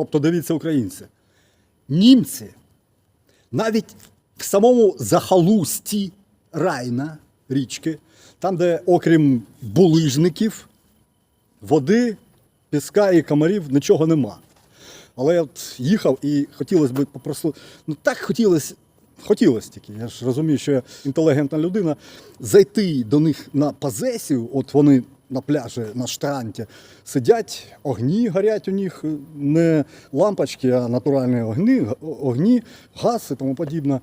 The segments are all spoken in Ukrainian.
Тобто, дивіться, українці, німці навіть в самому захолусті Райна річки, там, де окрім булижників, води, піска і комарів нічого нема. Але я от їхав і хотілося б попросту, ну так хотілося, хотілося тільки, я ж розумію, що я інтелігентна людина, зайти до них на позесію, от вони на пляжі, на штранті сидять, огні горять у них, не лампочки, а натуральні огні, огні, газ і тому подібне.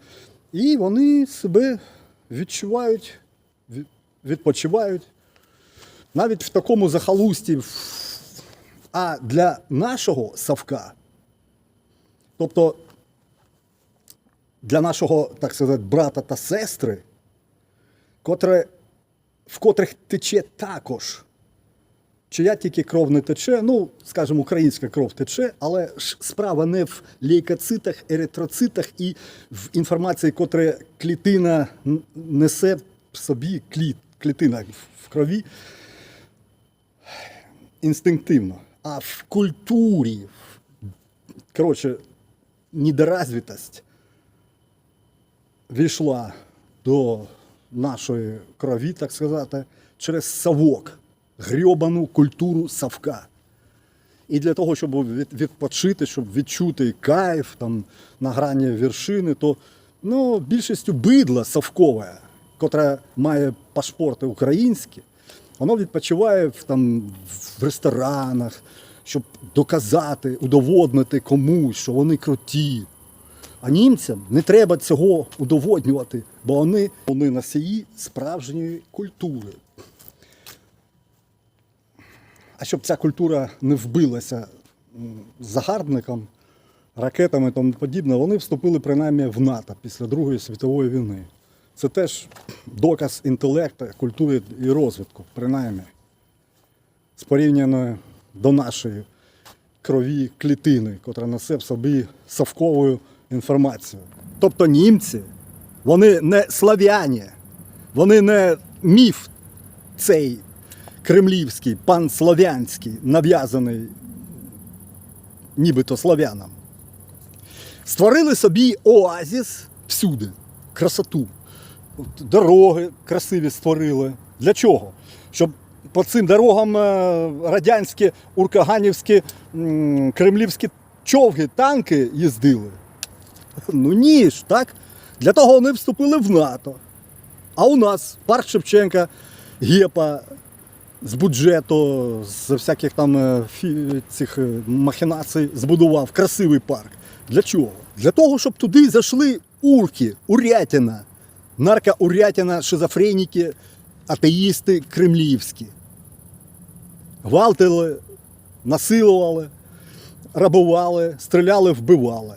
І вони себе відчувають, відпочивають. Навіть в такому захолусті. А для нашого Савка, тобто для нашого, так сказати, брата та сестри, котре, в котрих тече також. Чия тільки кров не тече, ну, скажімо, українська кров тече, але ж справа не в лейкоцитах, еритроцитах і в інформації, котре клітина несе в собі, кліт, клітина в крові інстинктивно. А в культурі, коротше, недоразвитость війшла до нашої крові, так сказати, через совок, грьобану культуру совка. І для того, щоб відпочити, щоб відчути кайф там, на грані вершини, то ну, більшістю бидла совкове, котре має пашпорти українські, воно відпочиває в, там, в ресторанах, щоб доказати, удоводнити комусь, що вони круті. А німцям не треба цього удоводнювати, бо вони, вони носії справжньої культури. А щоб ця культура не вбилася м, загарбником, ракетами і тому подібне, вони вступили принаймні в НАТО після Другої світової війни. Це теж доказ інтелекту, культури і розвитку, принаймні, з порівняною до нашої крові клітини, котра несе в собі совкову інформацію. Тобто німці, вони не слав'яні, вони не міф цей кремлівський, панслов'янський, нав'язаний нібито слав'янам. Створили собі оазіс всюди, красоту. Дороги красиві створили. Для чого? Щоб по цим дорогам е, радянські, уркаганівські, кремлівські човги, танки їздили. Ну ні ж, так? Для того вони вступили в НАТО. А у нас парк Шевченка, Гепа з бюджету, з всяких там е, цих е, махінацій збудував красивий парк. Для чого? Для того, щоб туди зайшли урки, урятина, наркоурятина, шизофреніки, атеїсти кремлівські. Гвалтили, насилували, рабували, стріляли, вбивали.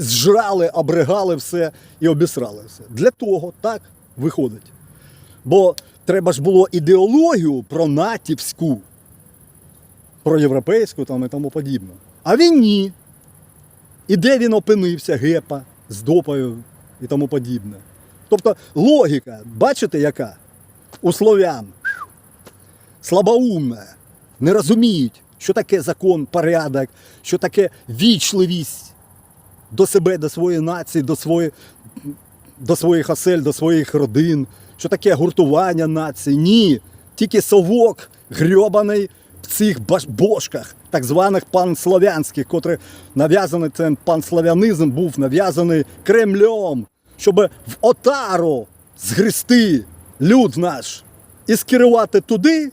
Зжрали, обригали все і обісрали все. Для того так виходить. Бо треба ж було ідеологію про натівську, про європейську там і тому подібне. А він ні. І де він опинився, гепа з допою і тому подібне. Тобто логіка, бачите, яка? У слов'ян слабоумна, не розуміють, що таке закон, порядок, що таке вічливість до себе, до своєї нації, до, своєї, до своїх осель, до своїх родин, що таке гуртування нації. Ні. Тільки совок грьобаний в цих бошках, так званих панслов'янських, котрі нав'язаний цей панслав'янизм був нав'язаний Кремлем, щоб в отару згрести люд наш і скерувати туди,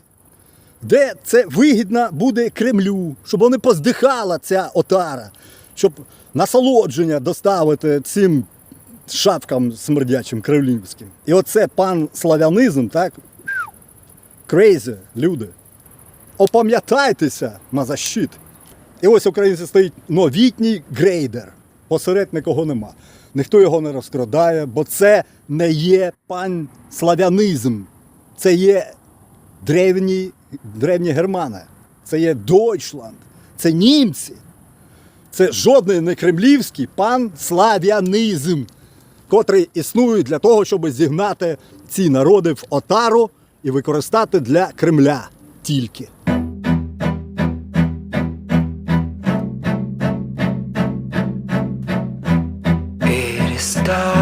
де це вигідно буде Кремлю, щоб вони поздихала ця отара, щоб насолодження доставити цим шапкам смердячим кремлівським. І оце пан славянизм, так? Крейзі, люди. Опам'ятайтеся на защит. І ось українці стоїть новітній грейдер. Посеред нікого нема. Ніхто його не розкрадає, бо це не є панславянизм. Це є древні, древні германи. Це є Дойчланд. Це німці. Це жодний не кремлівський панслав'янизм, котрий існує для того, щоб зігнати ці народи в отару і використати для Кремля тільки. Stop.